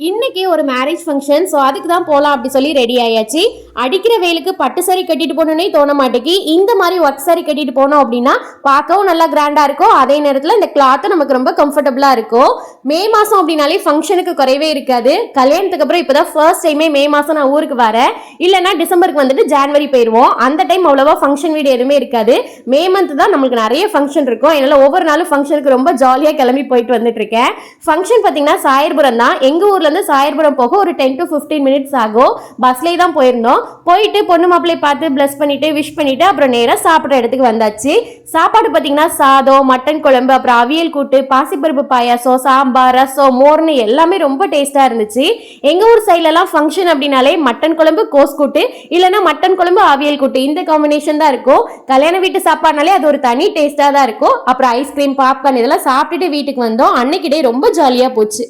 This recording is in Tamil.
இன்னைக்கு ஒரு மேரேஜ் ஃபங்க்ஷன் ஸோ அதுக்கு தான் போகலாம் அப்படி சொல்லி ரெடி ஆயாச்சு. அடிக்கிற வெயிலுக்கு பட்டு saree கட்டிட்டு போகணுன்னே தோண மாட்டேங்கி இந்த மாதிரி ஒர்க் சாரி கட்டிட்டு போனோம் அப்படின்னா பார்க்கவும் நல்லா கிராண்டாக இருக்கும். அதே நேரத்தில் இந்த கிளாத்து நமக்கு ரொம்ப கம்ஃபர்டபுளாக இருக்கும். மே மாதம் அப்படின்னாலே ஃபங்க்ஷனுக்கு குறைவே இருக்காது. கல்யாணத்துக்கு அப்புறம் இப்போ தான் ஃபர்ஸ்ட் டைமே மே மாதம் நான் ஊருக்கு வரேன். இல்லைன்னா டிசம்பருக்கு வந்துட்டு ஜான்வரி போயிடுவோம் அந்த டைம் அவ்வளோவா ஃபங்க்ஷன் வீடு எதுவுமே இருக்காது. மே மந்த் தான் நம்மளுக்கு நிறைய ஃபங்க்ஷன் இருக்கும். என்னால் ஒவ்வொரு நாளும் ஃபங்க்ஷனுக்கு ரொம்ப ஜாலியாக கிளம்பி போயிட்டு வந்துட்டு இருக்கேன். ஃபங்க்ஷன் பார்த்தீங்கன்னா சாயர்புரம் தான். எங்கள் ஊர்லேருந்து சாயர்புரம் போக ஒரு டென் டு ஃபிஃப்டீன் மினிட்ஸ் ஆகும். பஸ்லேயே தான் போயிருந்தோம். போயிட்டு பொண்ணு மாப்பிள்ளை பார்த்து ப்ளஸ் பண்ணிட்டு விஷ் பண்ணிட்டு அப்புறம் நேராக சாப்பிட்ற இடத்துக்கு வந்தாச்சு. சாப்பாடு பார்த்தீங்கன்னா சாதம் மட்டன் குழம்பு அப்புறம் அவியல் கூட்டு பாசிப்பருப்பு பாயாசம் சாம்பார் ரசம் மோர்னு எல்லாமே ரொம்ப டேஸ்ட்டாக இருந்துச்சு. எங்கள் ஊர் சைட்லலாம் ஃபங்க்ஷன் அப்படின்னாலே மட்டன் குழம்பு கோஸ் கூட்டு இல்லைன்னா மட்டன் குழம்பு அவியல் கூட்டு. இந்த காம்பினேஷன் தான் இருக்கும். கல்யாண வீட்டு சாப்பாடுனாலே அது ஒரு தனி டேஸ்ட்டாக தான் இருக்கும். அப்புறம் ஐஸ்கிரீம் பாப்கார்ன் இதெல்லாம் சாப்பிட்டுட்டு வீட்டுக்கு வந்தோம். அன்னைக்கு ரொம்ப ஜாலியாக போச்சு.